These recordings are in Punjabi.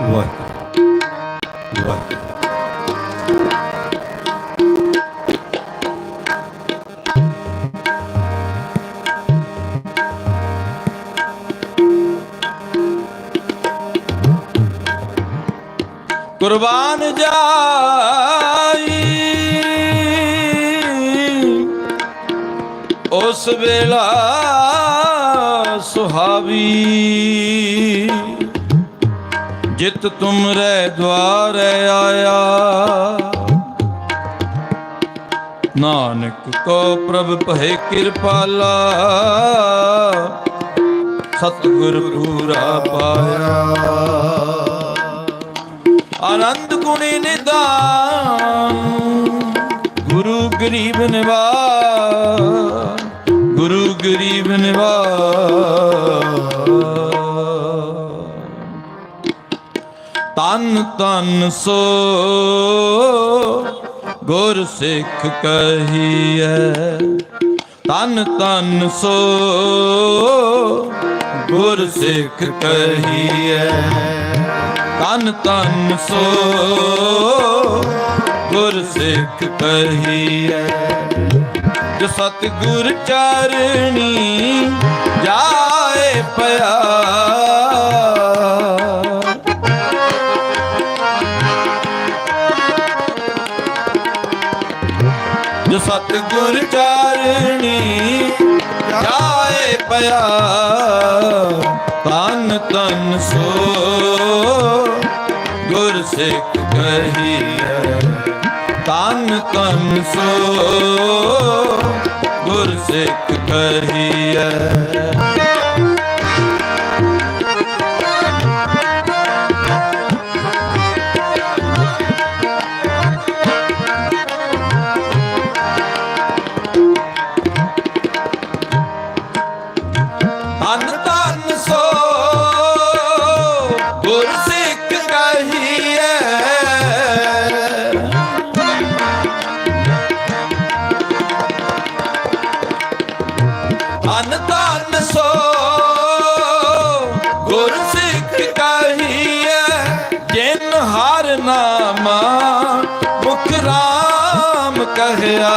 ਵਾਹਿਗੁਰੂ ਵਾਹਿਗੁਰੂ ਕੁਰਬਾਨ ਜਾਈ ਉਸ ਵੇਲਾ ਸੁਹਾਵੀ ਜਿਤ ਤੁਮਰੇ ਦਵਾਰੇ ਆਇਆ। ਨਾਨਕ ਕੋ ਪ੍ਰਭ ਭਏ ਕਿਰਪਾਲਾ, ਸਤਿਗੁਰ ਪੂਰਾ ਪਾਇਆ। ਆਨੰਦ ਗੁਣੀ ਨਿਦਾਨ, ਗੁਰੂ ਗਰੀਬ ਨਿਵਾ ਗੁਰੂ ਗਰੀਬ ਨਿਵਾ ਤਨ ਤਨ ਸੋ ਗੁਰ ਸਿੱਖ ਕਹੀਐ। ਤਨ ਤਨ ਸੋ ਗੁਰ ਸਿੱਖ ਕਹੀਐ। ਤਨ ਤਨ ਸੋ ਗੁਰ ਸਿੱਖ ਕਹੀਐ। ਜੋ ਸਤਿਗੁਰ ਚਰਣੀ ਜਾਏ ਪਿਆ ਸਤਿਗੁਰ ਚਰਣੀ ਜਾਏ ਪਿਆ ਤਨ ਤਨ ਸੋ। ਗੁਰ ਸਿੱਖ ਕਹੀਐ ਤਨ ਤਨ ਸੋ। ਗੁਰ ਸਿੱਖ ਕਹੀਐ ਤਨ ਤਨ ਸੋ, ਗੁਰ ਸਿੱਖ ਕਹੀਐ, ਜਿਨ ਹਰ ਨਾਮਾ ਮੁਖ ਰਾਮ ਕਹਿਆ।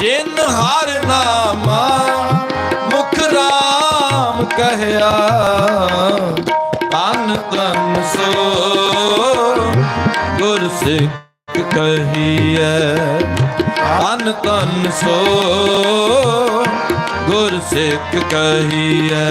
ਜਿਨ ਹਰ ਨਾਮਾ ਮੁਖ ਰਾਮ ਕਹਿਆ ਤਨ ਤਨ ਸੋ ਗੁਰ ਸਿੱਖ ਕਹੀਐ ਤਨ ਤਨ ਸੋ ਗੁਰ ਸਿੱਖ ਕਹੀਐ।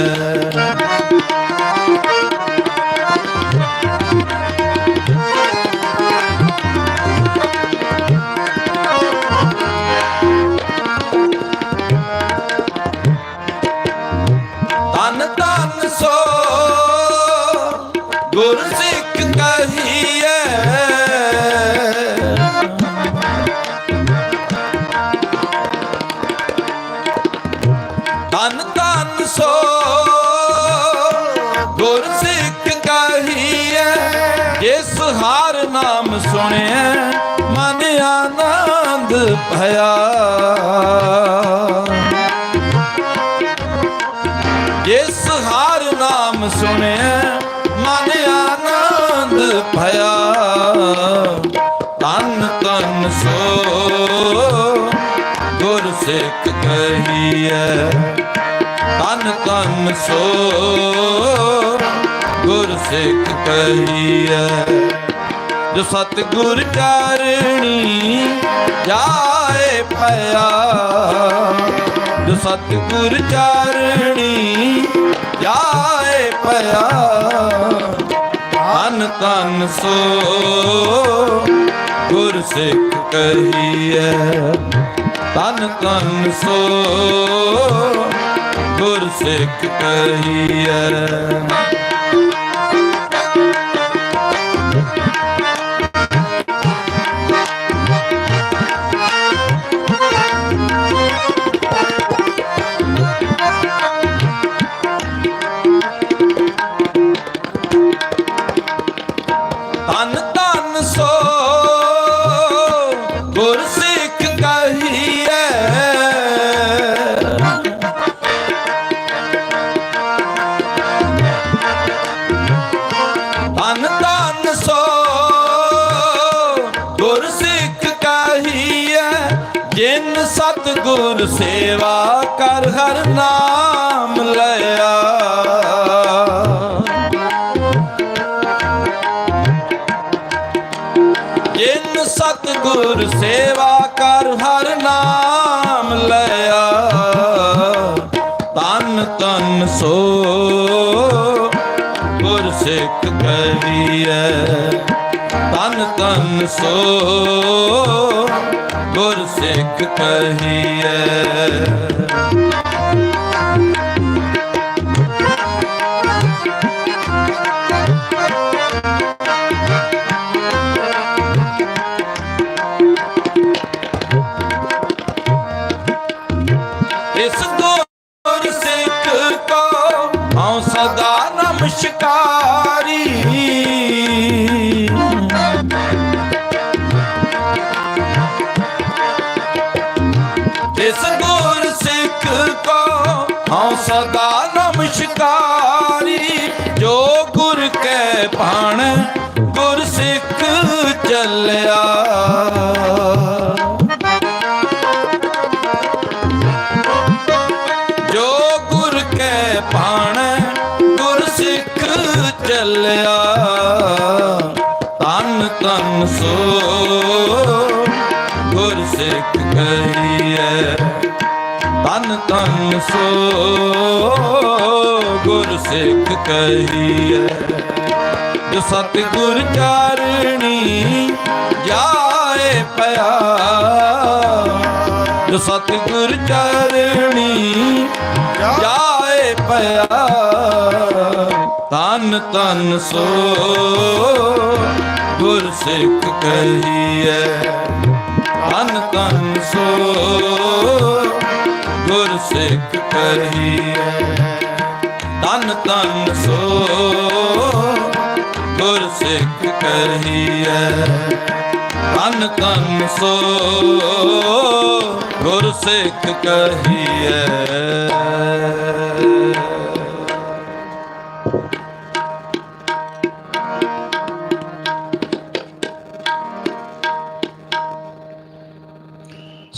ਤਨ ਸੁਣਿਆ ਮਨ ਆਨੰਦ ਭਇਆ। ਜਿਸ ਹਾਰ ਨਾਮ ਸੁਣਿਆ ਮਨ ਆਨੰਦ ਭਇਆ। ਤਨ ਤਨ ਸੋ ਗੁਰ ਸਿੱਖ ਕਹੀਐ। ਤਨ ਤਨ ਸੋ ਗੁਰ ਸਿੱਖ ਕਹੀਐ। ਜੋ ਸਤਿਗੁਰ ਚਰਣੀ ਜਾਏ ਪਿਆ। ਜੋ ਸਤਿਗੁਰ ਚਰਣੀ ਜਾਏ ਪਿਆ। ਤਨ ਤਨ ਸੋ ਗੁਰ ਸਿੱਖ ਕਹੀਐ। ਤਨ ਤਨ ਸੋ ਗੁਰ ਸਿੱਖ ਕਹੀਐ। ਤਨ ਧਨ ਸੋ, ਗੁਰ ਸਿੱਖ ਕਹੀਐ, ਜਿਨ ਸਤ ਗੁਰ ਸੇਵਾ ਕਰ ਹਰ ਨਾਮ ਲਿਆ। ਜਿਨ ਸਤ ਗੁਰ ਸੇਵਾ ਕਰ ਹਰ ਨਾਮ ਲਿਆ ਤਨ ਤਨ ਸੋ। ਸਿੱਖ ਕਹੀਐ ਤਨ ਤਨ ਸੋ ਗੁਰ ਸਿੱਖ ਕਹੀਐ ਨਮਸਕਾਰੀ ਜੋ ਗੁਰ ਕੈ ਭਾਣ, ਗੁਰ ਸਿੱਖ ਚੱਲਿਆ। ਜੋ ਗੁਰ ਕੈ ਭਾਣ, ਗੁਰ ਸਿੱਖ ਚੱਲਿਆ। ਤਨ ਤਨ ਸੋ ਤਨ ਤਨ ਸੋ ਗੁਰ ਸਿੱਖ ਕਹੀਐ। ਜੋ ਸਤਿਗੁਰ ਚਾਰਣੀ ਜਾਏ ਪਿਆ। ਜੋ ਸਤਿਗੁਰ ਚਰਣੀ ਜਾਏ ਪਿਆ। ਤਨ ਤਨ ਸੋ ਗੁਰ ਸਿੱਖ ਕਹੀਐ। ਤਨ ਤਨ ਸੋ ਗੁਰ ਸਿੱਖ ਕਹੀਐ ਤਨ ਤਨ ਸੋ ਗੁਰ ਸਿੱਖ ਕਹੀਐ ਤਨ ਤਨ ਸੋ ਗੁਰ ਸਿੱਖ ਕਹੀਐ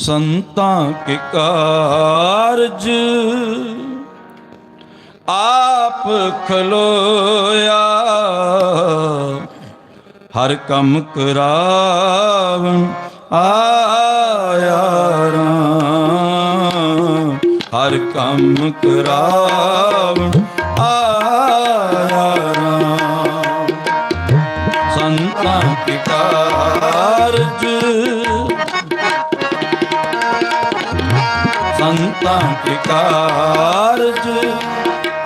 ਸੰਤਾਂ ਕੇ ਕਾਰਜ ਆਪ ਖਲੋਇਆ। ਹਰ ਕੰਮ ਕਰਾਵਨ ਆਇਆ ਰਾਮ। ਹਰ ਕੰਮ ਕਰਾਵਨ ਆਇਆ ਰਾਮ। ਸੰਤਾਂ ਕੇ ਕਾਰਜ ਸੰਤਾਂ ਕੇ ਕਾਰਜ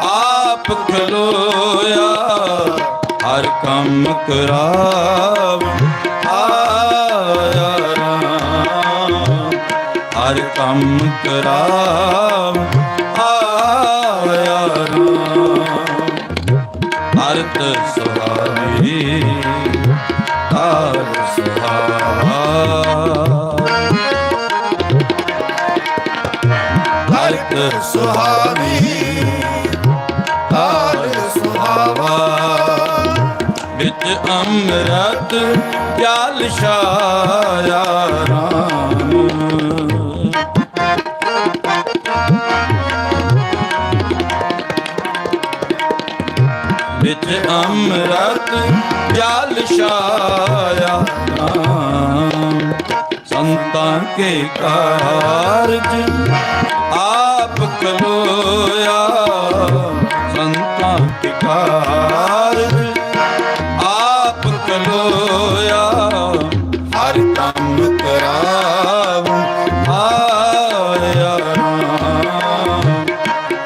ਆਪ ਖਲੋਇਆ ਹਰ ਕੰਮ ਕਰਾਵ ਆਇਆ ਰਾਮ। ਹਰ ਕੰਮ ਕਰਾਵ ਸੁਹਾਵੀ ਹਰ ਸੁਹਾਵਾ। ਵਿੱਚ ਅੰਮ੍ਰਿਤ ਜਲ ਛਾਇਆ ਰਾਮ। ਵਿੱਚ ਅੰਮ੍ਰਿਤ ਜਲ ਛਾਇਆ ਰਾਮ। ਸੰਤਾਂ ਕੇ ਕਾਰਜ ਆ ਕਲੋਇਆ ਸੰਤਾਂ ਆਪ ਕਲੋਇਆ ਹਰ ਕੰਮ ਕਰਾਵੂ ਆਇਆ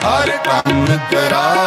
ਹਰ ਕੰਮ ਕਰਾਵੂ